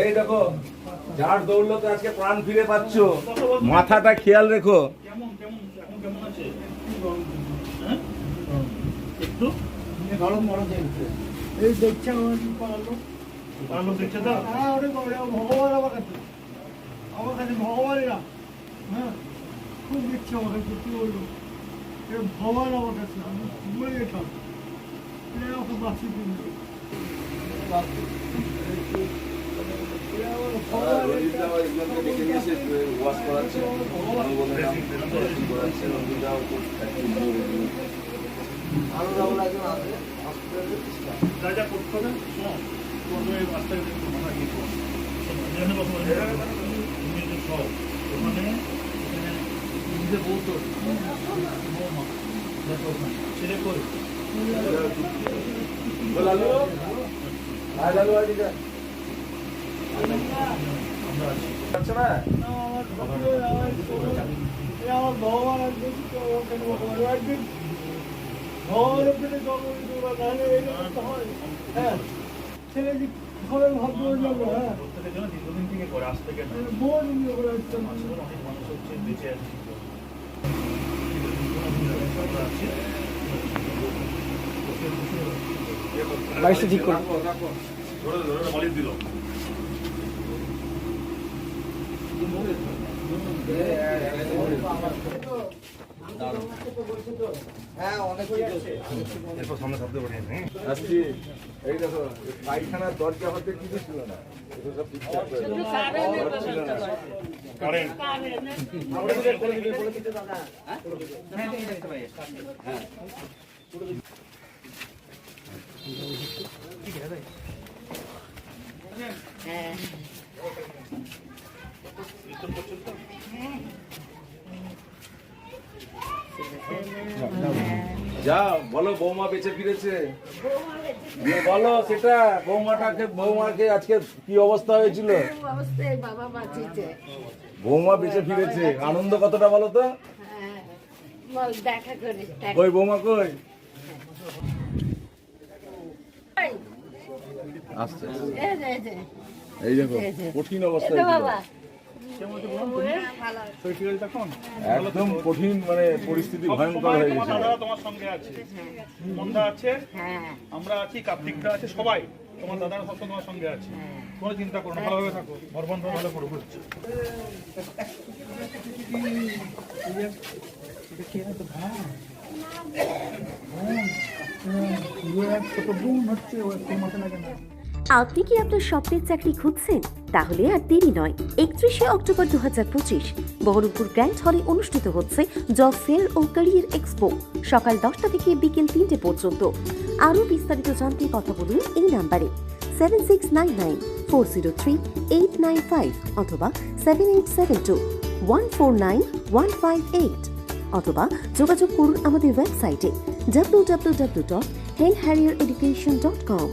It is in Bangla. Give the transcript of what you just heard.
এই দেখো যার দৌড়লতে আজকে প্রাণ ফিরে পাচ্ছ। মাথাটা খেয়াল রেখো। কেমন কেমন এখন কেমন আছে হ্যাঁ? এই দেখছে ভগবান আমার কাছে। আমার কাছে ভগবানই না। হ্যাঁ খুব দেখছে আমার কাছে, কি বলব? এটা ভগবান আমার কাছে, আমি মরে গেছিলাম এটা আমাকে বাঁচি দিন যা যা করতে হবে এই রাস্তায় একটু নিজে বলতো বৌমা দেখো ওখানে ছেলে করে আমরা আছি পাচ্ছ না আমার আমার ভগবান একদিন ওকে ভগবান একদিন ভগবানের পেটে জন্ম দিতে পারে নাহলে এইরকম তো হয় ছেলে ঘরে ভাবতে যাব হ্যাঁ দীর্ঘদিন থেকে করে আজ থেকে না বোন করে আসতে আসলে অনেক মানুষ হচ্ছে বেঁচে আছে আমরা আছি বাইশটা ঠিক করুন ধরে ধরে মালিক দিল এরপর সামনে শব্দ পাঠিয়ে হ্যাঁ আসছি এই দেখো এই পায়খানার দরজা হতে কিছু করে ছিল না। কারেন্ট। যা বলো বৌমা বেঁচে ফিরেছে। বলো সেটা বৌমাটাকে বৌমাকে আজকে কি অবস্থা হয়েছিল? বৌমা বেঁচে ফিরেছে। আনন্দ কতটা বলো তো? হ্যাঁ দেখা। কই বৌমা কই? আসছে। এই দেখো কঠিন অবস্থা একদম কঠিন মানে পরিস্থিতি ভয়ঙ্কর হয়ে তোমার গেছে। তোমার সঙ্গে আছে। মন্দা আছে হ্যাঁ। আমরা আছি কার্তিকটা আছে সবাই তোমার দাদারা সব তোমার সঙ্গে আছে। কোনো চিন্তা করো না ভালোভাবে থাকো। ভরবন ভালো করব হচ্ছে ছোট বোন হচ্ছে ও একটু মাথা লাগে না আপনি কি আপনার স্বপ্নের চাকরি খুঁজছেন? তাহলে আর দেরি নয়। একত্রিশে অক্টোবর দু হাজার পঁচিশ বহরমপুর গ্র্যান্ড হলে অনুষ্ঠিত হচ্ছে জব ফেয়ার ও ক্যারিয়ার এক্সপো। সকাল দশটা থেকে বিকেল তিনটে পর্যন্ত। আরও বিস্তারিত জানতে কথা বলুন এই নাম্বারে। Seven six nine nine four zero three eight nine five অথবা seven eight seven two one four nine one five eight অথবা যোগাযোগ করুন আমাদের ওয়েবসাইটে W W W dot hell harrier education dot com.